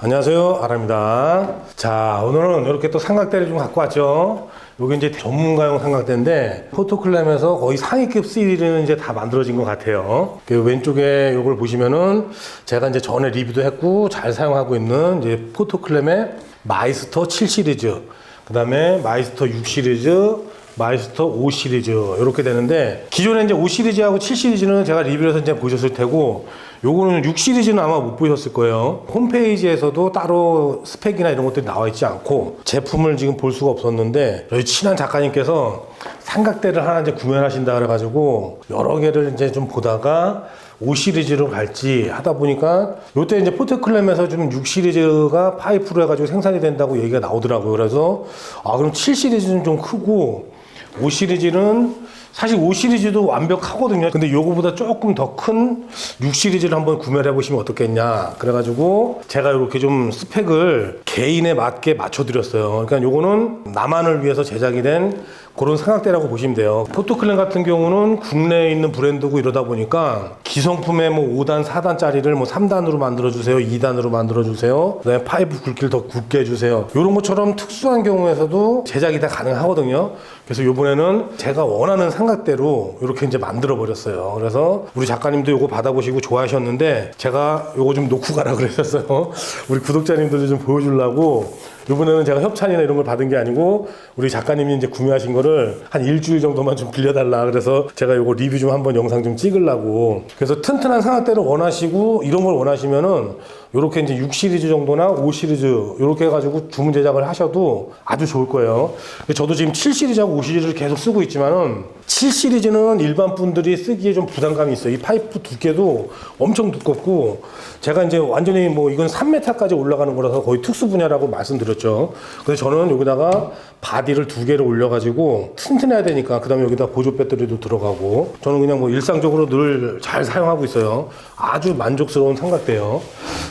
안녕하세요. 아랍니다. 자 오늘은 이렇게 또 삼각대를 좀 갖고 왔죠. 요게 이제 전문가용 삼각대인데 포토클램에서 거의 상위급 시리즈는 이제 다 만들어진 것 같아요. 그 왼쪽에 요걸 보시면은 제가 이제 전에 리뷰도 했고 잘 사용하고 있는 이제 포토클램의 마이스터 7 시리즈 그 다음에 마이스터 6 시리즈 마이스터 5 시리즈 이렇게 되는데 기존에 이제 5 시리즈하고 7 시리즈는 제가 리뷰에서 이제 보셨을 테고 요거는 6 시리즈는 아마 못 보셨을 거예요. 홈페이지에서도 따로 스펙이나 이런 것들이 나와 있지 않고 제품을 지금 볼 수가 없었는데 저희 친한 작가님께서 삼각대를 하나 이제 구매하신다 그래가지고 여러 개를 이제 좀 보다가 5 시리즈로 갈지 하다 보니까 요때 이제 포트클램에서 좀 6 시리즈가 파이프로 해가지고 생산이 된다고 얘기가 나오더라고요. 그래서 아 그럼 7 시리즈는 좀 크고 5 시리즈는 사실 5 시리즈도 완벽하거든요. 근데 요거보다 조금 더 큰 6 시리즈를 한번 구매를 해보시면 어떻겠냐. 그래가지고 제가 이렇게 좀 스펙을 개인에 맞게 맞춰드렸어요. 그러니까 요거는 나만을 위해서 제작이 된 그런 삼각대라고 보시면 돼요. 포토클랜 같은 경우는 국내에 있는 브랜드고 이러다 보니까 기성품의 뭐 5단, 4단짜리를 뭐 3단으로 만들어주세요. 2단으로 만들어주세요. 그 다음에 파이프 굵기를 더 굵게 해주세요. 이런 것처럼 특수한 경우에서도 제작이 다 가능하거든요. 그래서 요번에는 제가 원하는 삼각대로 이렇게 이제 만들어 버렸어요. 그래서 우리 작가님도 요거 받아보시고 좋아하셨는데 제가 요거 좀 놓고 가라 그랬었어요. 우리 구독자님들도 좀 보여주려고 이번에는 제가 협찬이나 이런 걸 받은 게 아니고 우리 작가님이 이제 구매하신 거를 한 일주일 정도만 좀 빌려달라 그래서 제가 요거 리뷰 좀 한번 영상 좀 찍으려고 그래서 튼튼한 상악대를 원하시고 이런 걸 원하시면은 요렇게 이제 6 시리즈 정도나 5 시리즈 요렇게 해가지고 주문 제작을 하셔도 아주 좋을 거예요. 저도 지금 7 시리즈하고 5 시리즈를 계속 쓰고 있지만은 7 시리즈는 일반 분들이 쓰기에 좀 부담감이 있어요. 이 파이프 두께도 엄청 두껍고 제가 이제 완전히 뭐 이건 3m까지 올라가는 거라서 거의 특수 분야라고 말씀드렸죠. 그래서 저는 여기다가 바디를 두 개를 올려가지고 튼튼해야 되니까 그다음에 여기다 보조 배터리도 들어가고 저는 그냥 뭐 일상적으로 늘 잘 사용하고 있어요. 아주 만족스러운 삼각대요.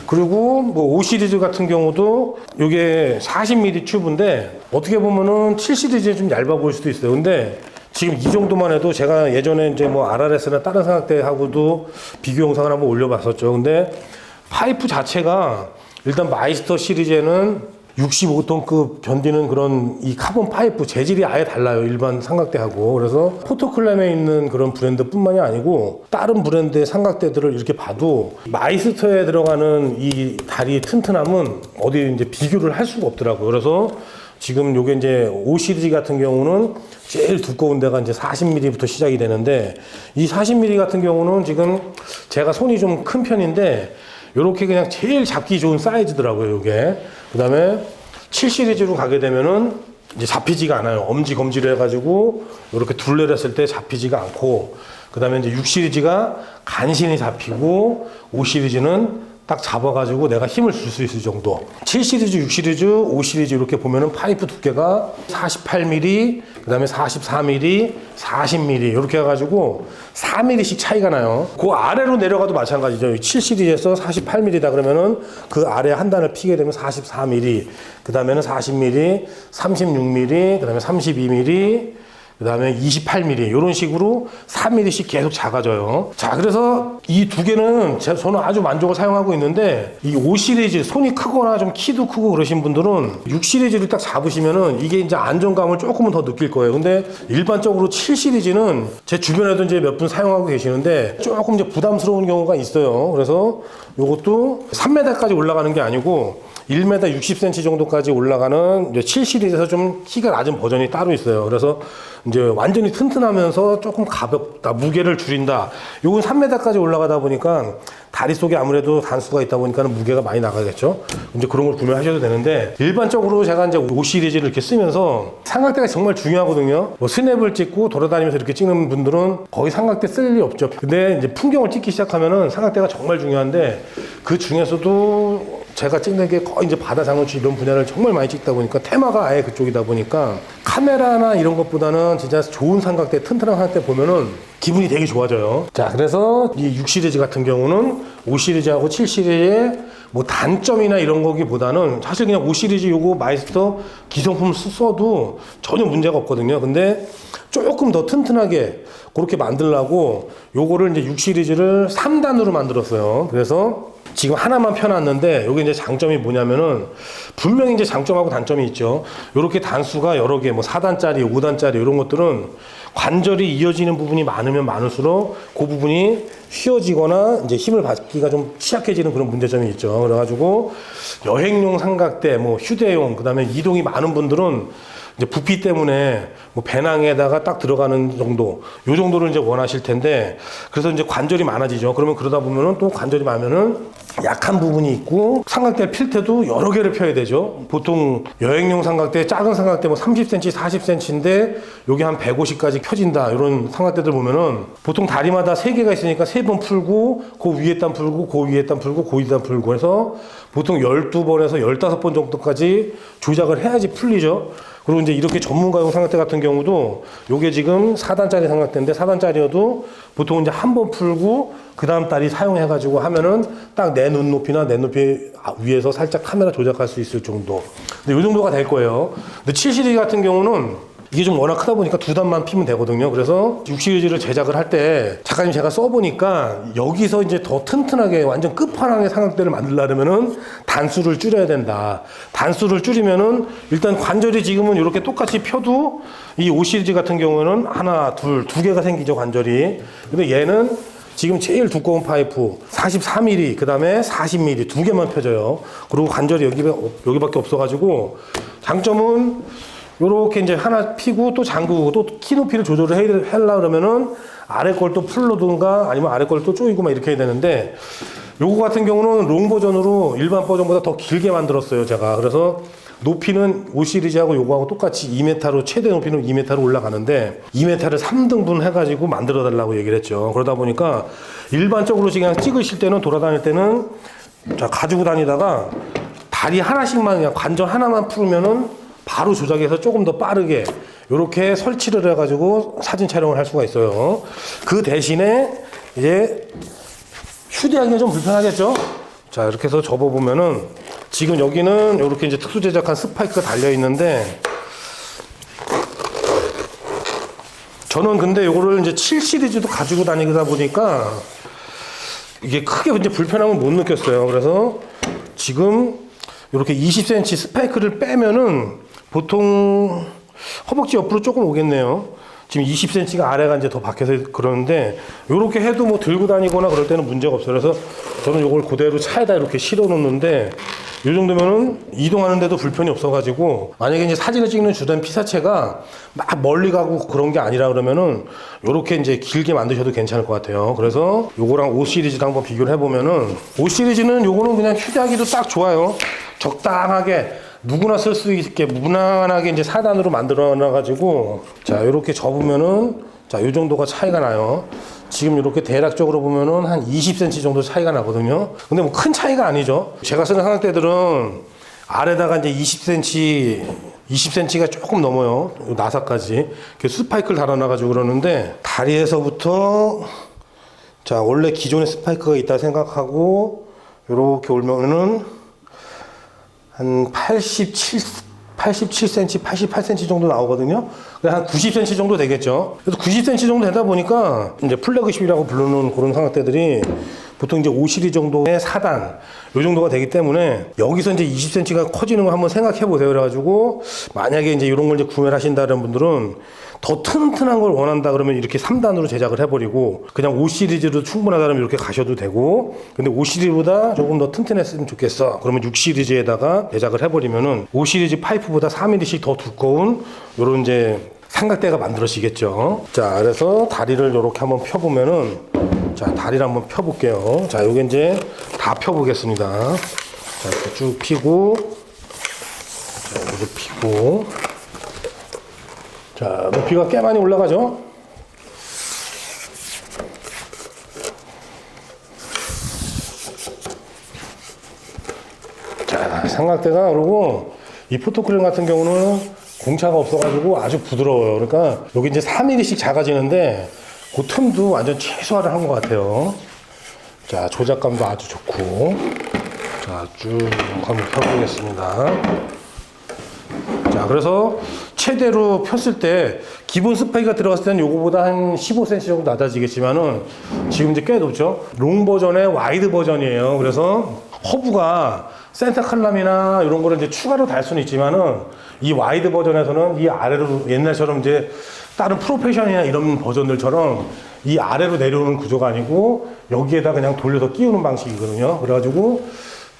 그리고 뭐 5 시리즈 같은 경우도 이게 40mm 튜브인데 어떻게 보면은 7 시리즈에 좀 얇아 보일 수도 있어요. 근데 지금 이 정도만 해도 제가 예전에 이제 뭐 RRS나 다른 삼각대하고도 비교 영상을 한번 올려봤었죠. 근데 파이프 자체가 일단 마이스터 시리즈에는 65톤급 견디는 그런 이 카본 파이프 재질이 아예 달라요. 일반 삼각대하고. 그래서 포토클램에 있는 그런 브랜드뿐만이 아니고 다른 브랜드의 삼각대들을 이렇게 봐도 마이스터에 들어가는 이 다리 튼튼함은 어디 이제 비교를 할 수가 없더라고요. 그래서 지금 요게 이제 5 시리즈 같은 경우는 제일 두꺼운 데가 이제 40mm부터 시작이 되는데 이 40mm 같은 경우는 지금 제가 손이 좀 큰 편인데 요렇게 그냥 제일 잡기 좋은 사이즈더라고요, 요게. 그 다음에 7 시리즈로 가게 되면은 이제 잡히지가 않아요. 엄지 검지를 해가지고 이렇게 둘레를 했을 때 잡히지가 않고 그 다음에 이제 6 시리즈가 간신히 잡히고 5 시리즈는 딱 잡아가지고 내가 힘을 줄 수 있을 정도. 7 시리즈, 6 시리즈, 5 시리즈 이렇게 보면은 파이프 두께가 48mm, 그 다음에 44mm, 40mm 이렇게 해가지고 4mm씩 차이가 나요. 그 아래로 내려가도 마찬가지죠. 7 시리즈에서 48mm다 그러면은 그 아래 한 단을 피게 되면 44mm, 그 다음에는 40mm, 36mm, 그 다음에 32mm, 그 다음에 28mm 이런 식으로 3mm씩 계속 작아져요. 자, 그래서 이 두 개는 제- 저는 아주 만족을 사용하고 있는데 이 5 시리즈 손이 크거나 좀 키도 크고 그러신 분들은 6 시리즈를 딱 잡으시면은 이게 이제 안정감을 조금은 더 느낄 거예요. 근데 일반적으로 7 시리즈는 제 주변에도 이제 몇 분 사용하고 계시는데 조금 이제 부담스러운 경우가 있어요. 그래서 이것도 3m까지 올라가는 게 아니고 1m 60cm 정도까지 올라가는 이제 7 시리즈에서 좀 키가 낮은 버전이 따로 있어요. 그래서 이제 완전히 튼튼하면서 조금 가볍다, 무게를 줄인다. 요건 3m까지 올라가다 보니까 다리 속에 아무래도 단수가 있다 보니까 무게가 많이 나가겠죠. 이제 그런 걸 구매하셔도 되는데 일반적으로 제가 이제 5 시리즈를 이렇게 쓰면서 삼각대가 정말 중요하거든요. 뭐 스냅을 찍고 돌아다니면서 이렇게 찍는 분들은 거의 삼각대 쓸 일이 없죠. 근데 이제 풍경을 찍기 시작하면은 삼각대가 정말 중요한데 그 중에서도 제가 찍는 게 거의 이제 바다 장어치 이런 분야를 정말 많이 찍다 보니까 테마가 아예 그쪽이다 보니까 카메라나 이런 것보다는 진짜 좋은 삼각대, 튼튼한 삼각대 보면은 기분이 되게 좋아져요. 자, 그래서 이 6 시리즈 같은 경우는 5 시리즈하고 7 시리즈의 뭐 단점이나 이런 거기보다는 사실 그냥 5 시리즈 요거 마이스터 기성품 쓰- 써도 전혀 문제가 없거든요. 근데 조금 더 튼튼하게 그렇게 만들라고 요거를 이제 6 시리즈를 3단으로 만들었어요. 그래서 지금 하나만 펴놨는데 여기 이제 장점이 뭐냐면은 분명히 이제 장점하고 단점이 있죠. 이렇게 단수가 여러 개, 뭐 4단짜리, 5단짜리 이런 것들은 관절이 이어지는 부분이 많으면 많을수록 그 부분이 휘어지거나 이제 힘을 받기가 좀 취약해지는 그런 문제점이 있죠. 그래가지고 여행용 삼각대, 뭐 휴대용, 그다음에 이동이 많은 분들은 이제 부피 때문에 뭐 배낭에다가 딱 들어가는 정도, 요 정도를 이제 원하실 텐데, 그래서 이제 관절이 많아지죠. 그러면 그러다 보면은 또 관절이 많으면은 약한 부분이 있고, 삼각대 필 때도 여러 개를 펴야 되죠. 보통 여행용 삼각대, 작은 삼각대 뭐 30cm, 40cm인데, 여기 한 150까지 펴진다. 이런 삼각대들 보면은 보통 다리마다 세 개가 있으니까 세 번 풀고, 그 위에 단 풀고, 그 위에 단 풀고, 그 위에 단 풀고 해서 보통 12번에서 15번 정도까지 조작을 해야지 풀리죠. 그리고 이제 이렇게 전문가용 삼각대 같은 경우도 요게 지금 4단짜리 삼각대인데 4단짜리여도 보통 이제 한 번 풀고 그 다음 달이 사용해가지고 하면은 딱 내 눈 높이나 내 높이 위에서 살짝 카메라 조작할 수 있을 정도. 근데 요 정도가 될 거예요. 근데 7 시리즈 같은 경우는 이게 좀 워낙 크다 보니까 두 단만 피면 되거든요. 그래서 6 시리즈를 제작을 할 때 작가님 제가 써보니까 여기서 이제 더 튼튼하게 완전 끝판왕의 삼각대를 만들려면은 단수를 줄여야 된다. 단수를 줄이면은 일단 관절이 지금은 이렇게 똑같이 펴도 이 5 시리즈 같은 경우는 하나, 둘, 두 개가 생기죠, 관절이. 근데 얘는 지금 제일 두꺼운 파이프 44mm 그 다음에 40mm 두 개만 펴져요. 그리고 관절이 여기 여기밖에 없어 가지고 장점은 요렇게 이제 하나 피고 또 잠그고 또 키 높이를 조절을 해, 하려 그러면은 아래 걸 또 풀로든가 아니면 아래 걸 또 조이고 막 이렇게 해야 되는데 요거 같은 경우는 롱 버전으로 일반 버전보다 더 길게 만들었어요 제가. 그래서 높이는 5 시리즈하고 요거하고 똑같이 2m로 최대 높이는 2m로 올라가는데 2m를 3등분 해가지고 만들어 달라고 얘기를 했죠. 그러다 보니까 일반적으로 그냥 찍으실 때는 돌아다닐 때는 자 가지고 다니다가 다리 하나씩만 그냥 관절 하나만 풀면은 바로 조작해서 조금 더 빠르게 이렇게 설치를 해가지고 사진 촬영을 할 수가 있어요. 그 대신에 이제 휴대하기가 좀 불편하겠죠? 자, 이렇게 해서 접어보면은 지금 여기는 이렇게 이제 특수 제작한 스파이크가 달려 있는데 저는 근데 이거를 이제 7 시리즈도 가지고 다니다 보니까 이게 크게 이제 불편함을 못 느꼈어요. 그래서 지금 이렇게 20cm 스파이크를 빼면은 보통 허벅지 옆으로 조금 오겠네요. 지금 20cm가 아래가 이제 더 박혀서 그러는데 이렇게 해도 뭐 들고 다니거나 그럴 때는 문제가 없어요. 그래서 저는 이걸 그대로 차에다 이렇게 실어 놓는데 이 정도면은 이동하는데도 불편이 없어가지고 만약에 이제 사진을 찍는 주된 피사체가 막 멀리 가고 그런 게 아니라 그러면은 이렇게 이제 길게 만드셔도 괜찮을 것 같아요. 그래서 요거랑 5 시리즈를 한번 비교를 해보면은 5 시리즈는 요거는 그냥 휴대하기도 딱 좋아요. 적당하게 누구나 쓸 수 있게 무난하게 이제 4단으로 만들어 놔가지고 자 이렇게 접으면은 자요 정도가 차이가 나요. 지금 이렇게 대략적으로 보면은 한 20cm 정도 차이가 나거든요. 근데 뭐 큰 차이가 아니죠. 제가 쓰는 삼각대들은 아래다가 이제 20cm, 20cm가 조금 넘어요. 요 나사까지. 스파이크를 달아놔가지고 그러는데 다리에서부터 자 원래 기존에 스파이크가 있다 생각하고 이렇게 올면은 한 87, 87cm, 88cm 정도 나오거든요. 한 90cm 정도 되겠죠. 그래서 90cm 정도 되다 보니까 이제 플래그십이라고 부르는 그런 삼각대들이 보통 이제 5시리 정도의 4단 요 정도가 되기 때문에 여기서 이제 20cm가 커지는 걸 한번 생각해 보세요. 그래가지고 만약에 이제 이런 걸 이제 구매를 하신다는 분들은 더 튼튼한 걸 원한다 그러면 이렇게 3단으로 제작을 해버리고 그냥 5 시리즈로 충분하다 그러면 이렇게 가셔도 되고 근데 5 시리즈보다 조금 더 튼튼했으면 좋겠어 그러면 6 시리즈에다가 제작을 해버리면은 5 시리즈 파이프보다 4mm씩 더 두꺼운 요런 이제 삼각대가 만들어지겠죠 자 그래서 다리를 이렇게 한번 펴보면은 자 다리를 한번 펴볼게요 자 요게 이제 다 펴보겠습니다 자 이렇게 쭉 피고 자 이렇게 피고 자, 높이가 꽤 많이 올라가죠? 자, 삼각대가 그리고 이 포토크림 같은 경우는 공차가 없어가지고 아주 부드러워요. 그러니까 여기 이제 3mm씩 작아지는데 그 틈도 완전 최소화를 한 것 같아요. 자, 조작감도 아주 좋고. 자, 쭉 한번 펴보겠습니다. 자, 그래서 최대로 폈을 때 기본 스파이가 들어갔을 때는 요거보다 한 15cm 정도 낮아지겠지만은 지금 이제 꽤 높죠. 롱 버전의 와이드 버전이에요. 그래서 허브가 센터 칼럼이나 이런 거를 이제 추가로 달 수는 있지만은 이 와이드 버전에서는 이 아래로 옛날처럼 이제 다른 프로페션이나 이런 버전들처럼 이 아래로 내려오는 구조가 아니고 여기에다 그냥 돌려서 끼우는 방식이거든요. 그래가지고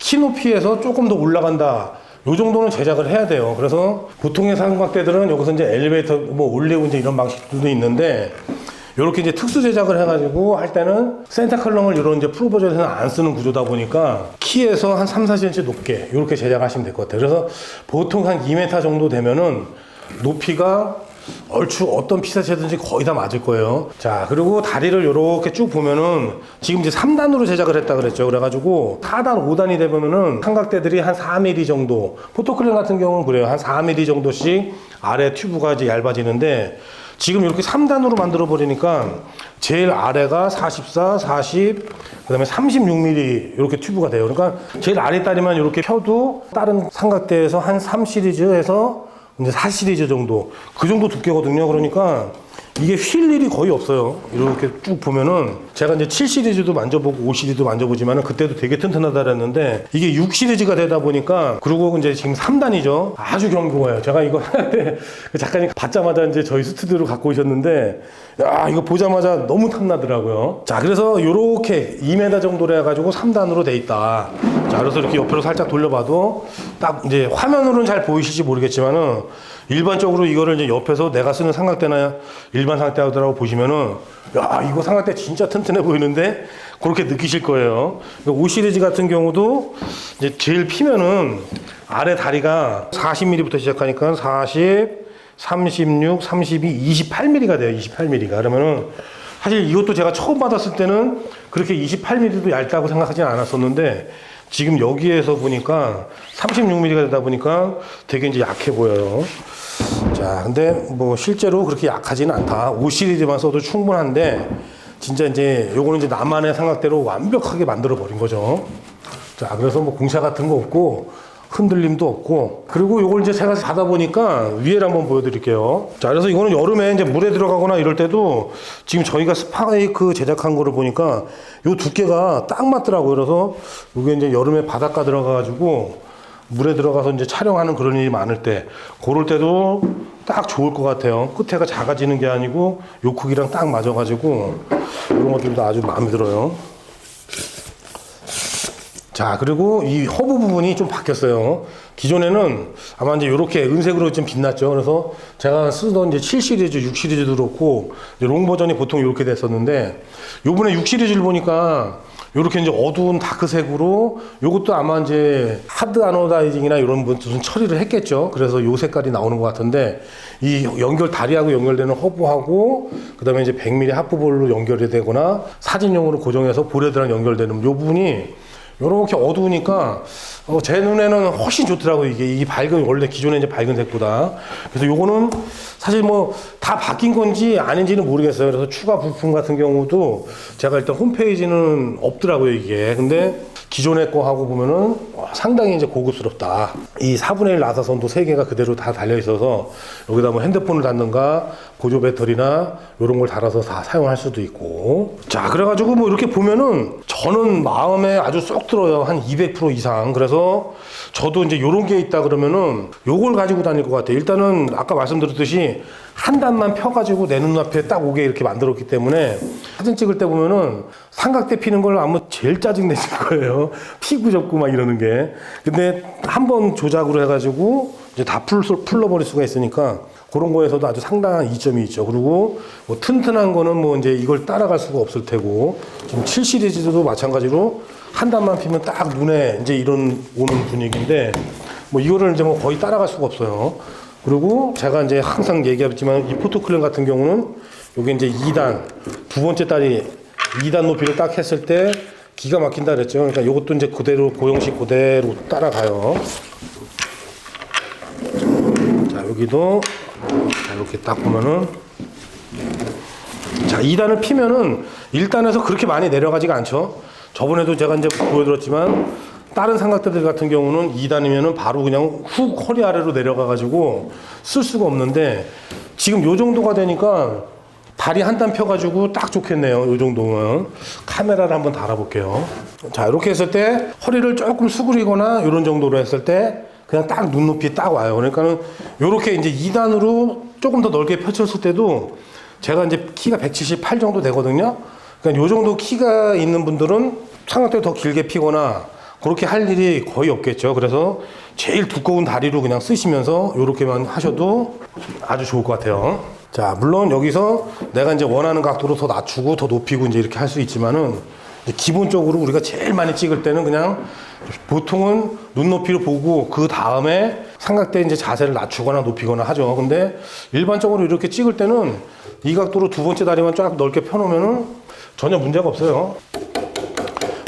키 높이에서 조금 더 올라간다. 요 정도는 제작을 해야 돼요. 그래서 보통의 삼각대들은 여기서 이제 엘리베이터 뭐 올리고 이제 이런 방식들도 있는데 이렇게 이제 특수 제작을 해가지고 할 때는 센터 컬럼을 이런 이제 프로 버전에서는 안 쓰는 구조다 보니까 키에서 한 3, 4cm 높게 이렇게 제작하시면 될 것 같아요. 그래서 보통 한 2m 정도 되면은 높이가 얼추 어떤 피사체든지 거의 다 맞을 거예요. 자, 그리고 다리를 이렇게 쭉 보면은 지금 이제 3단으로 제작을 했다 그랬죠. 그래가지고 4단, 5단이 되면은 삼각대들이 한 4mm 정도, 포토클린 같은 경우는 그래요. 한 4mm 정도씩 아래 튜브가 이제 얇아지는데 지금 이렇게 3단으로 만들어 버리니까 제일 아래가 44, 40, 그다음에 36mm 이렇게 튜브가 돼요. 그러니까 제일 아래 다리만 이렇게 펴도 다른 삼각대에서 한 3 시리즈에서 이제 4 시리즈 정도 그 정도 두께거든요. 그러니까 이게 휠 일이 거의 없어요. 이렇게 쭉 보면은 제가 이제 7 시리즈도 만져보고 5 시리즈도 만져보지만은 그때도 되게 튼튼하다 그랬는데 이게 6 시리즈가 되다 보니까 그리고 이제 지금 3단이죠. 아주 견고해요. 제가 이거 할때 작가님 받자마자 이제 저희 스튜디오로 갖고 오셨는데 야 이거 보자마자 너무 탐나더라고요. 자 그래서 요렇게 2m 정도로 해가지고 3단으로 돼 있다. 자 그래서 이렇게 옆으로 살짝 돌려봐도 딱 이제 화면으로는 잘 보이실지 모르겠지만은 일반적으로 이거를 이제 옆에서 내가 쓰는 삼각대나 일반 삼각대하고 보시면은 야 이거 삼각대 진짜 튼튼해 보이는데 그렇게 느끼실 거예요. 5 시리즈 같은 경우도 이제 제일 피면은 아래 다리가 40mm부터 시작하니까 40, 36, 32, 28mm가 돼요. 28mm가 그러면은 사실 이것도 제가 처음 받았을 때는 그렇게 28mm도 얇다고 생각하진 않았었는데 지금 여기에서 보니까 36mm가 되다 보니까 되게 이제 약해 보여요. 자, 근데 뭐 실제로 그렇게 약하지는 않다. 5 시리즈만 써도 충분한데 진짜 이제 요거는 이제 나만의 삼각대로 완벽하게 만들어 버린 거죠. 자, 그래서 뭐 공차 같은 거 없고 흔들림도 없고 그리고 요걸 이제 제가 받아 보니까 위에를 한번 보여드릴게요. 자, 그래서 이거는 여름에 이제 물에 들어가거나 이럴 때도 지금 저희가 스파이크 제작한 거를 보니까 요 두께가 딱 맞더라고요. 그래서 이게 이제 여름에 바닷가 들어가가지고 물에 들어가서 이제 촬영하는 그런 일이 많을 때 그럴 때도 딱 좋을 것 같아요. 끝에가 작아지는 게 아니고 요 크기랑 딱 맞아가지고 이런 것들도 아주 마음에 들어요. 자, 그리고 이 허브 부분이 좀 바뀌었어요. 기존에는 아마 이제 이렇게 은색으로 좀 빛났죠. 그래서 제가 쓰던 이제 7 시리즈, 6 시리즈도 그렇고, 롱 버전이 보통 이렇게 됐었는데, 요번에 6 시리즈를 보니까 이렇게 이제 어두운 다크색으로 요것도 아마 이제 하드 아노다이징이나 이런 무슨 처리를 했겠죠. 그래서 요 색깔이 나오는 것 같은데 이 연결 다리하고 연결되는 허브하고 그다음에 이제 100mm 하프볼로 연결이 되거나 사진용으로 고정해서 볼에드랑 연결되는 요 부분이 요렇게 어두우니까 어, 제 눈에는 훨씬 좋더라고요. 이게 이 밝은 원래 기존에 이제 밝은 색보다. 그래서 요거는 사실 뭐 다 바뀐 건지 아닌지는 모르겠어요. 그래서 추가 부품 같은 경우도 제가 일단 홈페이지는 없더라고요, 이게. 근데 기존의 거 하고 보면은 와, 상당히 이제 고급스럽다. 이 4분의 1 나사선도 3개가 그대로 다 달려 있어서 여기다 뭐 핸드폰을 닫는가 보조 배터리나 이런 걸 달아서 다 사용할 수도 있고. 자, 그래가지고 뭐 이렇게 보면은 저는 마음에 아주 쏙 들어요. 한 200% 이상. 그래서 저도 이제 요런 게 있다 그러면은 요걸 가지고 다닐 것 같아요. 일단은 아까 말씀드렸듯이 한 단만 펴가지고 내 눈앞에 딱 오게 이렇게 만들었기 때문에 사진 찍을 때 보면은 삼각대 피는 걸 아마 제일 짜증내실 거예요. 피구 접고 막 이러는 게. 근데 한 번 조작으로 해가지고 이제 다 풀, 풀러버릴 수가 있으니까 그런 거에서도 아주 상당한 이점이 있죠. 그리고 뭐 튼튼한 거는 뭐 이제 이걸 따라갈 수가 없을 테고 지금 7 시리즈도 마찬가지로 한 단만 피면 딱 눈에 이제 이런 오는 분위기인데 뭐 이거를 이제 뭐 거의 따라갈 수가 없어요. 그리고 제가 이제 항상 얘기하지만 이 포토클램 같은 경우는 여기 이제 2단 두 번째 다리 2단 높이를 딱 했을 때 기가 막힌다 그랬죠. 그러니까 이것도 이제 그대로 고형식 그대로 따라가요. 자 여기도 자, 이렇게 딱 보면은 자 2단을 피면은 1단에서 그렇게 많이 내려가지가 않죠. 저번에도 제가 이제 보여드렸지만 다른 삼각대들 같은 경우는 2단이면은 바로 그냥 훅 허리 아래로 내려가 가지고 쓸 수가 없는데 지금 요 정도가 되니까 다리 한 단 펴가지고 딱 좋겠네요. 요 정도면 카메라를 한번 달아볼게요. 자 이렇게 했을 때 허리를 조금 수그리거나 이런 정도로 했을 때 그냥 딱 눈높이 딱 와요. 그러니까는 요렇게 이제 2단으로 조금 더 넓게 펼쳤을 때도 제가 이제 키가 178 정도 되거든요. 그러니까 요 정도 키가 있는 분들은 삼각대 더 길게 피거나 그렇게 할 일이 거의 없겠죠. 그래서 제일 두꺼운 다리로 그냥 쓰시면서 요렇게만 하셔도 아주 좋을 것 같아요. 자, 물론 여기서 내가 이제 원하는 각도로 더 낮추고 더 높이고 이제 이렇게 할 수 있지만은 기본적으로 우리가 제일 많이 찍을 때는 그냥 보통은 눈높이를 보고 그 다음에 삼각대 이제 자세를 낮추거나 높이거나 하죠. 근데 일반적으로 이렇게 찍을 때는 이 각도로 두 번째 다리만 쫙 넓게 펴놓으면은 전혀 문제가 없어요.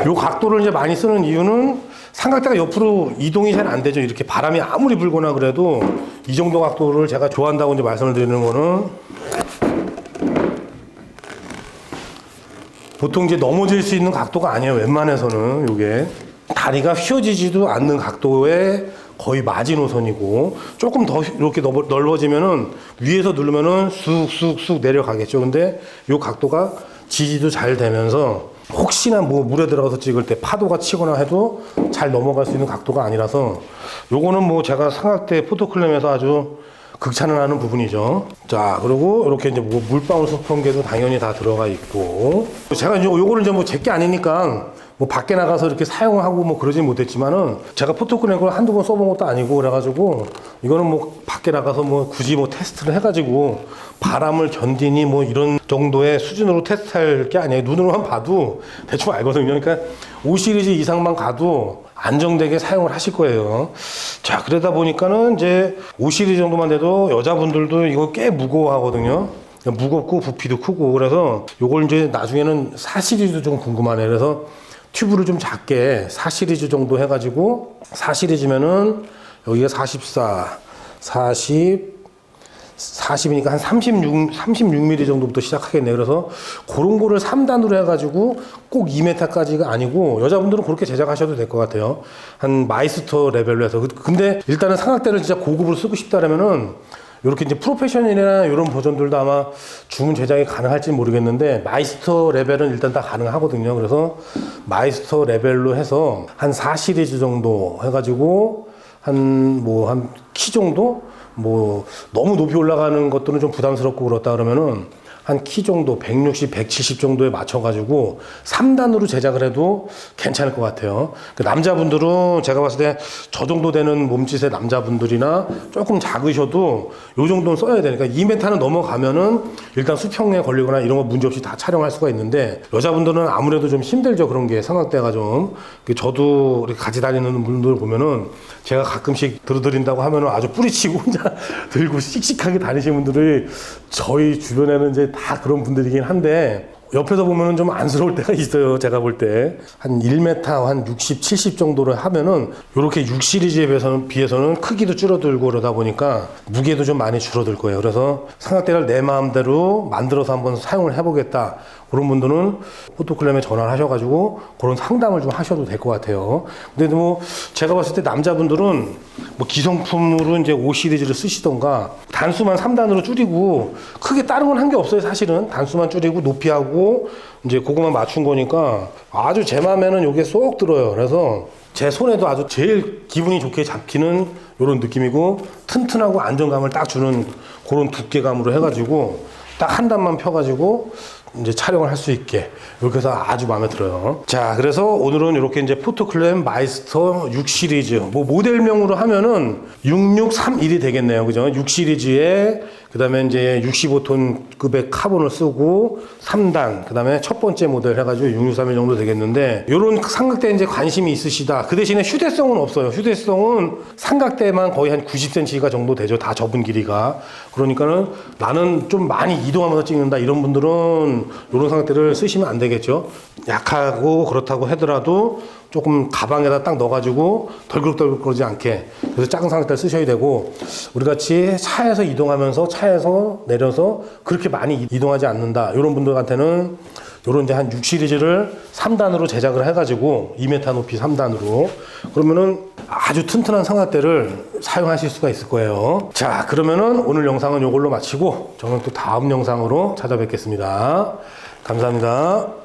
요 각도를 이제 많이 쓰는 이유는 삼각대가 옆으로 이동이 잘 안 되죠. 이렇게 바람이 아무리 불거나 그래도 이 정도 각도를 제가 좋아한다고 이제 말씀을 드리는 거는 보통 이제 넘어질 수 있는 각도가 아니에요. 웬만해서는 요게 다리가 휘어지지도 않는 각도의 거의 마지노선이고 조금 더 이렇게 넓어- 넓어지면은 위에서 누르면은 쑥쑥쑥 내려가겠죠. 근데 요 각도가 지지도 잘 되면서 혹시나 뭐 물에 들어가서 찍을 때 파도가 치거나 해도 잘 넘어갈 수 있는 각도가 아니라서 요거는 뭐 제가 삼각대 포토클램에서 아주 극찬을 하는 부분이죠. 자, 그리고 이렇게 이제 뭐 물방울 소품계도 당연히 다 들어가 있고. 제가 이제 요거를 이제 뭐 제게 아니니까 뭐 밖에 나가서 이렇게 사용하고 뭐 그러진 못했지만은 제가 포토크램을 한두 번 써본 것도 아니고 그래가지고 이거는 뭐 밖에 나가서 뭐 굳이 뭐 테스트를 해가지고 바람을 견디니 뭐 이런 정도의 수준으로 테스트할 게 아니에요. 눈으로만 봐도 대충 알거든요. 그러니까 5 시리즈 이상만 가도 안정되게 사용을 하실 거예요. 자, 그러다 보니까는 이제 5 시리즈 정도만 돼도 여자분들도 이거 꽤 무거워하거든요. 무겁고 부피도 크고 그래서 요걸 이제 나중에는 4 시리즈도 좀 궁금하네. 그래서 튜브를 좀 작게 4 시리즈 정도 해가지고 4 시리즈면은 여기가 44, 40, 40이니까 한 36, 36mm 정도부터 시작하겠네요. 그래서 그런 거를 3단으로 해가지고 꼭 2m까지가 아니고 여자분들은 그렇게 제작하셔도 될 것 같아요. 한 마이스터 레벨로 해서. 근데 일단은 삼각대를 진짜 고급으로 쓰고 싶다라면은 이렇게 이제 프로페셔널이나 이런 버전들도 아마 주문 제작이 가능할지 모르겠는데 마이스터 레벨은 일단 다 가능하거든요. 그래서 마이스터 레벨로 해서 한 4 시리즈 정도 해가지고 한 뭐 한 키 정도 뭐 너무 높이 올라가는 것들은 좀 부담스럽고 그렇다 그러면은 한 키 정도 160, 170 정도에 맞춰가지고 3단으로 제작을 해도 괜찮을 것 같아요. 그 남자분들은 제가 봤을 때 저 정도 되는 몸짓의 남자분들이나 조금 작으셔도 요 정도는 써야 되니까 2m는 넘어가면은 일단 수평에 걸리거나 이런 거 문제없이 다 촬영할 수가 있는데 여자분들은 아무래도 좀 힘들죠. 그런 게 삼각대가 좀. 그 저도 같이 다니는 분들 보면은 제가 가끔씩 들어드린다고 하면은 아주 뿌리치고 혼자 들고 씩씩하게 다니시는 분들이 저희 주변에는 이제 다 그런 분들이긴 한데 옆에서 보면은 좀 안쓰러울 때가 있어요. 제가 볼 때. 한 1m, 한 60, 70 정도를 하면은 요렇게 6 시리즈에 비해서는, 비해서는 크기도 줄어들고 그러다 보니까 무게도 좀 많이 줄어들 거예요. 그래서 삼각대를 내 마음대로 만들어서 한번 사용을 해보겠다. 그런 분들은 포토클램에 전화를 하셔가지고 그런 상담을 좀 하셔도 될 것 같아요. 근데 뭐 제가 봤을 때 남자분들은 뭐 기성품으로 이제 5 시리즈를 쓰시던가 단수만 3단으로 줄이고 크게 다른 건 한 게 없어요. 사실은 단수만 줄이고 높이하고 이제 그거만 맞춘 거니까 아주 제 마음에는 이게 쏙 들어요. 그래서 제 손에도 아주 제일 기분이 좋게 잡히는 이런 느낌이고 튼튼하고 안정감을 딱 주는 그런 두께감으로 해가지고 딱 한 단만 펴가지고 이제 촬영을 할 수 있게 이렇게 해서 아주 마음에 들어요. 자, 그래서 오늘은 이렇게 이제 포토클램 마이스터 6 시리즈 뭐 모델명으로 하면은 6631이 되겠네요. 그죠? 6 시리즈에 그다음에 이제 65톤 급의 카본을 쓰고 3단 그다음에 첫 번째 모델 해가지고 6631 정도 되겠는데 이런 삼각대 이제 관심이 있으시다. 그 대신에 휴대성은 없어요. 휴대성은 삼각대만 거의 한 90cm가 정도 되죠. 다 접은 길이가. 그러니까는 나는 좀 많이 이동하면서 찍는다. 이런 분들은 이런 삼각대를 쓰시면 안 되겠죠. 약하고 그렇다고 하더라도 조금 가방에다 딱 넣어가지고 덜그럭덜그럭 그러지 않게 그래서 작은 삼각대를 쓰셔야 되고 우리 같이 차에서 이동하면서 차에서 내려서 그렇게 많이 이동하지 않는다 이런 분들한테는 요런 이제 한 6시리즈를 3단으로 제작을 해가지고 2m 높이 3단으로 그러면은 아주 튼튼한 삼각대를 사용하실 수가 있을 거예요. 자, 그러면은 오늘 영상은 요걸로 마치고 저는 또 다음 영상으로 찾아뵙겠습니다. 감사합니다.